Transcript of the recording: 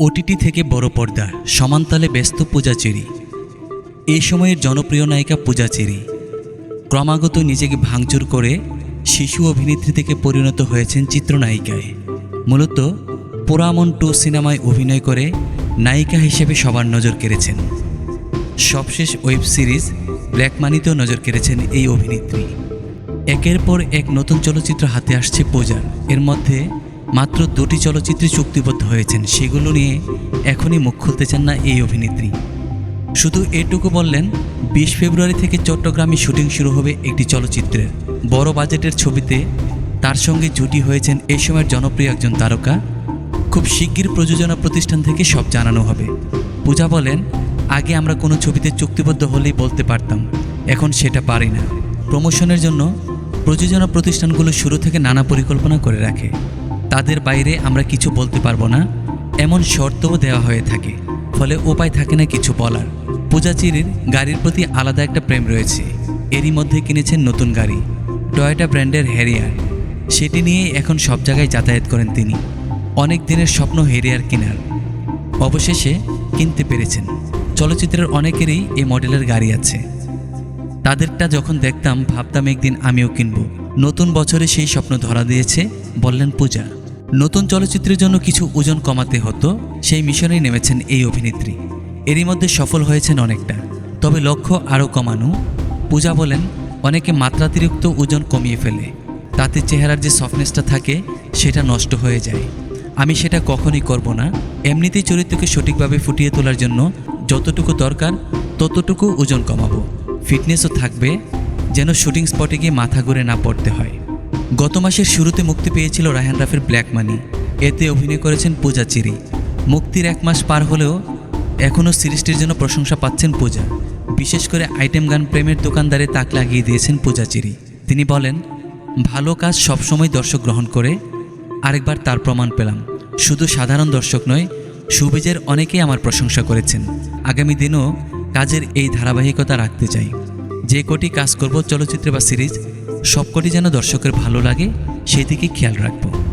OTT থেকে বড় পর্দা, সমান্তালে ব্যস্ত পূজা চেরি। এই সময়ের জনপ্রিয় নায়িকা পূজা চেরি। ক্রমাগত নিজেকে ভাঙচুর করে শিশু অভিনেত্রী থেকে পরিণত হয়েছেন চিত্রনায়িকায়। মূলত পোরামন টু সিনেমায় অভিনয় করে নায়িকা হিসেবে সবার নজর কেড়েছেন। সবশেষ ওয়েব সিরিজ ব্ল্যাক মানিতেও নজর কেড়েছেন এই অভিনেত্রী। একের পর এক নতুন চলচ্চিত্র হাতে আসছে পূজার এর মধ্যে মাত্র দুটি চলচ্চিত্রে চুক্তিবদ্ধ হয়েছেন, সেগুলো নিয়ে এখনই মুখ খুলতে চান না এই অভিনেত্রী। শুধু এটুকু বললেন, বিশ ফেব্রুয়ারি থেকে চট্টগ্রামে শুটিং শুরু হবে একটি চলচ্চিত্রের। বড় বাজেটের ছবিতে তার সঙ্গে জুটি হয়েছেন এই সময়ের জনপ্রিয় একজন তারকা। খুব শিগগির প্রযোজনা প্রতিষ্ঠান থেকে সব জানানো হবে। পূজা বলেন, আগে আমরা কোনো ছবিতে চুক্তিবদ্ধ হলেই বলতে পারতাম, এখন সেটা পারি না। প্রমোশনের জন্য প্রযোজনা প্রতিষ্ঠানগুলো শুরু থেকে নানা পরিকল্পনা করে রাখে। তাদের বাইরে আমরা কিছু বলতে পারব না। এমন শর্তও দেওয়া হয়ে থাকে, ফলে উপায় থাকে না কিছু বলার। পূজাচিরির গাড়ির প্রতি আলাদা একটা প্রেম রয়েছে। এরই মধ্যে কিনেছেন নতুন গাড়ি, টয়োটা ব্র্যান্ডের হ্যারিয়ার। সেটি নিয়ে এখন সব জায়গায় যাতায়াত করেন তিনি। অনেক দিনের স্বপ্ন হেরিয়ার কেনার। অবশেষে কিনতে পেরেছেন। চলচ্চিত্রের অনেকেরই এই মডেলের গাড়ি আছে। তাদেরটা যখন দেখতাম, ভাবতাম একদিন আমিও কিনব। নতুন বছরে সেই স্বপ্ন ধরা দিয়েছে, বললেন পূজা। নতুন চলচ্চিত্রের জন্য কিছু ওজন কমাতে হতো, সেই মিশনেই নেমেছেন এই অভিনেত্রী। এরই মধ্যে সফল হয়েছেন অনেকটা। তবে লক্ষ্য আরও কমানো। পূজা বলেন, অনেকে মাত্রাতিরিক্ত ওজন কমিয়ে ফেলে। তাতে চেহারার যে সফটনেসটা থাকে, সেটা নষ্ট হয়ে যায়। আমি সেটা কখনই করব না। এমনিতেই চরিত্রকে সঠিকভাবে ফুটিয়ে তোলার জন্য যতটুকু দরকার, ততটুকু ওজন কমাবো। ফিটনেসও থাকবে, যেন শুটিং স্পটে গিয়ে মাথা ঘুরে না পড়তে হয়। গত মাসের শুরুতে মুক্তি পেয়েছিল রায়হান রাফের ব্ল্যাক মানি এতে অভিনয় করেছেন পূজা চিরি। মুক্তির এক মাস পার হলেও এখনও সিরিজটির জন্য প্রশংসা পাচ্ছেন পূজা। বিশেষ করে আইটেম গান প্রেমের দোকানদারে তাক লাগিয়ে দিয়েছেন পূজা চিরি। তিনি বলেন, ভালো কাজ সবসময় দর্শক গ্রহণ করে। আরেকবার তার প্রমাণ পেলাম। শুধু সাধারণ দর্শক নয়, সুবিজের অনেকেই আমার প্রশংসা করেছেন। আগামী দিনও কাজের এই ধারাবাহিকতা রাখতে চাই। যে কটি কাজ করব চলচ্চিত্র বা সিরিজ সবকটি যেন দর্শকের ভালো লাগে সেদিকে খেয়াল রাখব।